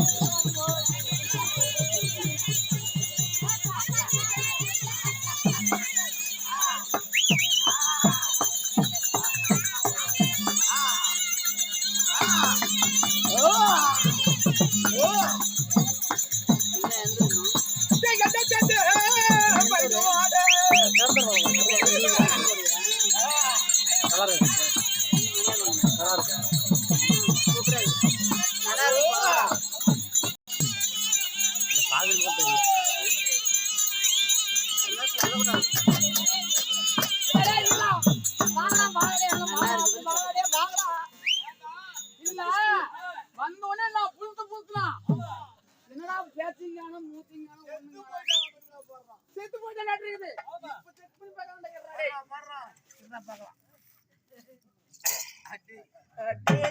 Oh, my God.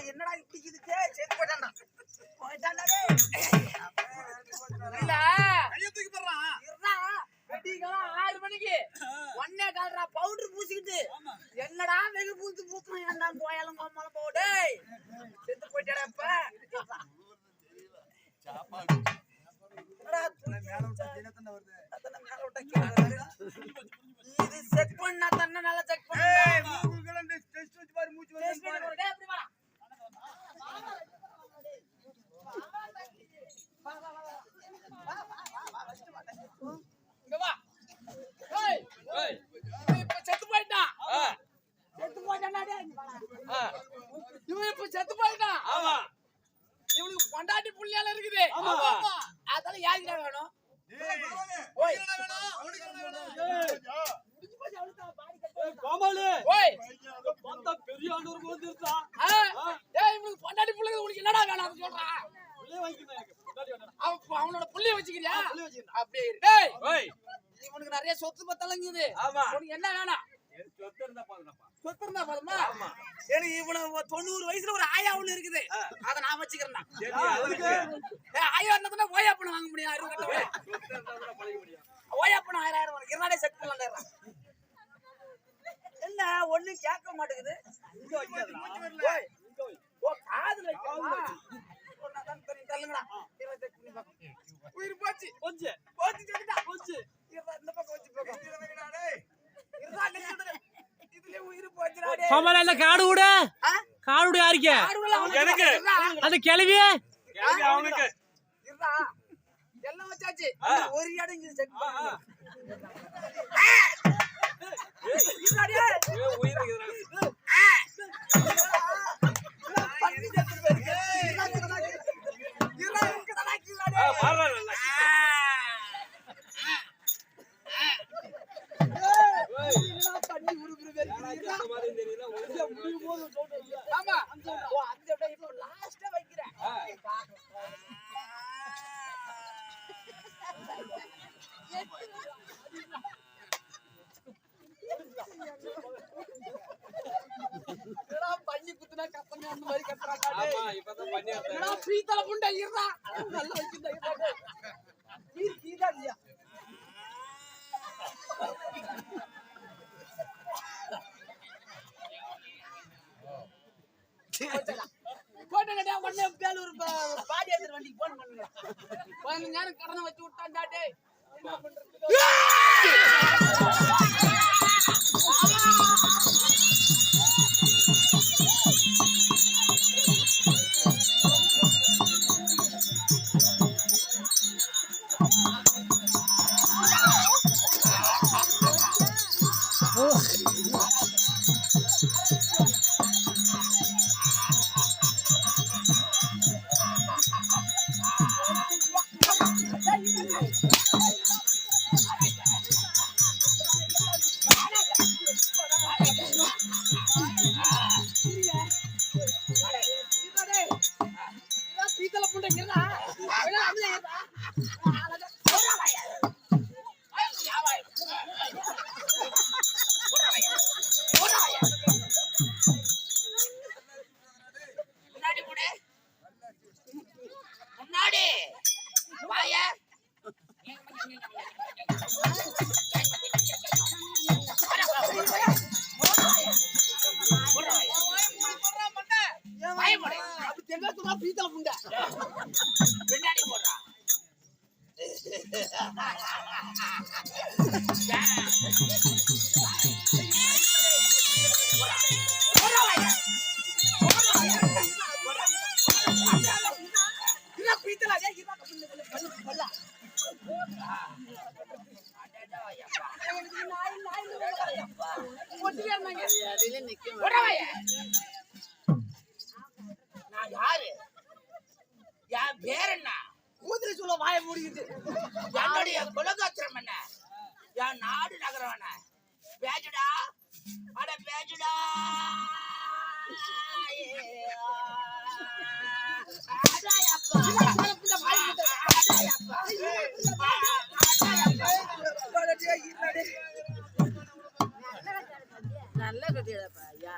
என்னடா இப்படி இதுக்கு செத்து போட்டான்டா போயிட்டான்டா. இல்ல. கையத்துக்கு வெடிக்கலாம் ஆறு மணிக்கு. ஒன்னே கால்ரா பவுடர் பூசிக்கிட்டு. என்னடா வெகு பூத்து பூத்துறோம் ஏன்டா போயாலும் கோமாலும் போ டேய். செத்து போயிட்டாடா இப்ப. என்னடா அத்தனை மேல பொண்டாட்டி புள்ளைங்க உனக்கு என்னடா வேணும் அதை சொல்றா. அவன் அவனோட புள்ளைய வச்சுக்கிறியா? அப்படியே இரு. டேய் இவனுக்கு நிறைய சொத்து பத்தலங்குது உனக்கு என்ன வேணாம்? சொத்து இருந்தா போதுமா? எனக்கு இவனு ஒரு தொண்ணூறு வயசுல ஒரு ஆயா ஒண்ணு இருக்குது. அத நான் வச்சுக்கிறேன் ஆயா இருந்தா ஓயா பணம் வாங்க முடியும் அறுபது கட்ட. ஓயா பணம் ஆயிரம் ஆயிரம் உனக்கு இருந்தாலே செக் பண்ணலாம் என்ன? ஒண்ணு கேட்க மாட்டேங்குது. காதுல. உயிர் போச்சு. போச்சு. சொல்லிட்டா. இருடா, இந்த பக்கம் வச்சு. இதுலயே உயிர் போச்சுடா காடு விடு? காடு விடு யாருக்கு அவனுக்கு இருடா. அந்த கிளவியே இருடா. எல்லாம் வச்சாச்சு. ஒரு இடம் செக் பண்ணு இருடா டேய். ஆ. பன்னி செத்து போயிருக்கு. இருடா, இருடா, இருடா, இருக்குதாடா, கீழே டேய். என்னடா பண்ணி உருகுறது இருக்குடா. ஆமா ஓ அந்த இடம் இப்போ லாஸ்டா வைக்கிறேன் என்னடா பண்ணி குத்துனா கத்தமே அந்த மாதிரி கத்துறாங்க டேய். என்னடா பீத்தல புண்டை இருடா நல்லா வைக்கிறதா இருடா டேய். நீ பீதா இல்லையா போட்டுக்கிட்டே உடனே பேலூர் ப- பாடி எடுத்துட்டு வண்டிக்கு போன் பண்ணுங்க. பதினஞ்சு நேரம் கடனை வச்சு விட்டான்டா டேய். என்ன பண்றது Yeah. தெளிவா சொன்னா பீத்தல புண்டை. சொல்ல வாயை மூடிக்கிட்டு. என்னுடைய குலகோத்திரம் என்ன? என் நாடு நகரம் என்ன பேஜுடா அட பேஜுடா. நல்ல கட்டியதாப்பா ஐயா.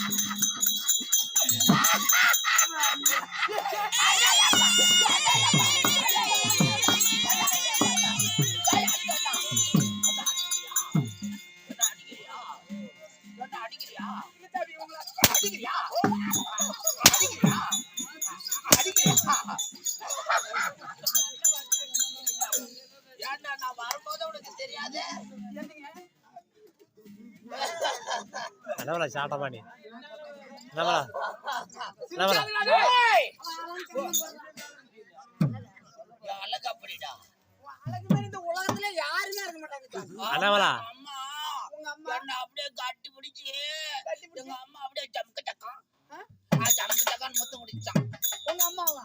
உனக்கு தெரியாது என்னவளா சாட்டமா நீ என்னவளா? என்னவளா? அழகு அப்படிடா அழகு மாதிரி இந்த உலகத்துல யாருமே இருக்க மாட்டாங்க அண்ணாமலா அம்மா உங்க அம்மா என்ன அப்படியே கட்டி பிடிச்சி கட்டி எங்க அம்மா அப்படியே ஜம்கு சக்கம் ஆ? ஆ, ஜம்கு சக்கான்னு முடிச்சான் உங்க அம்மாவா?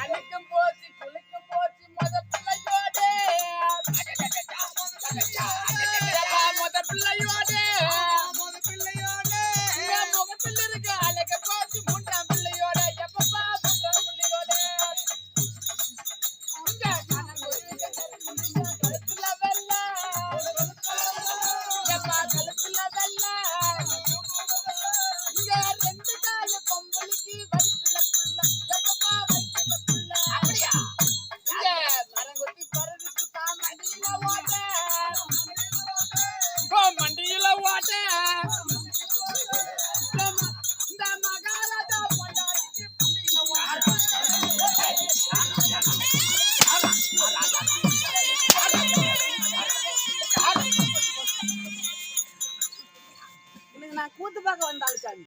அடக்கம் போ மாட்டேன்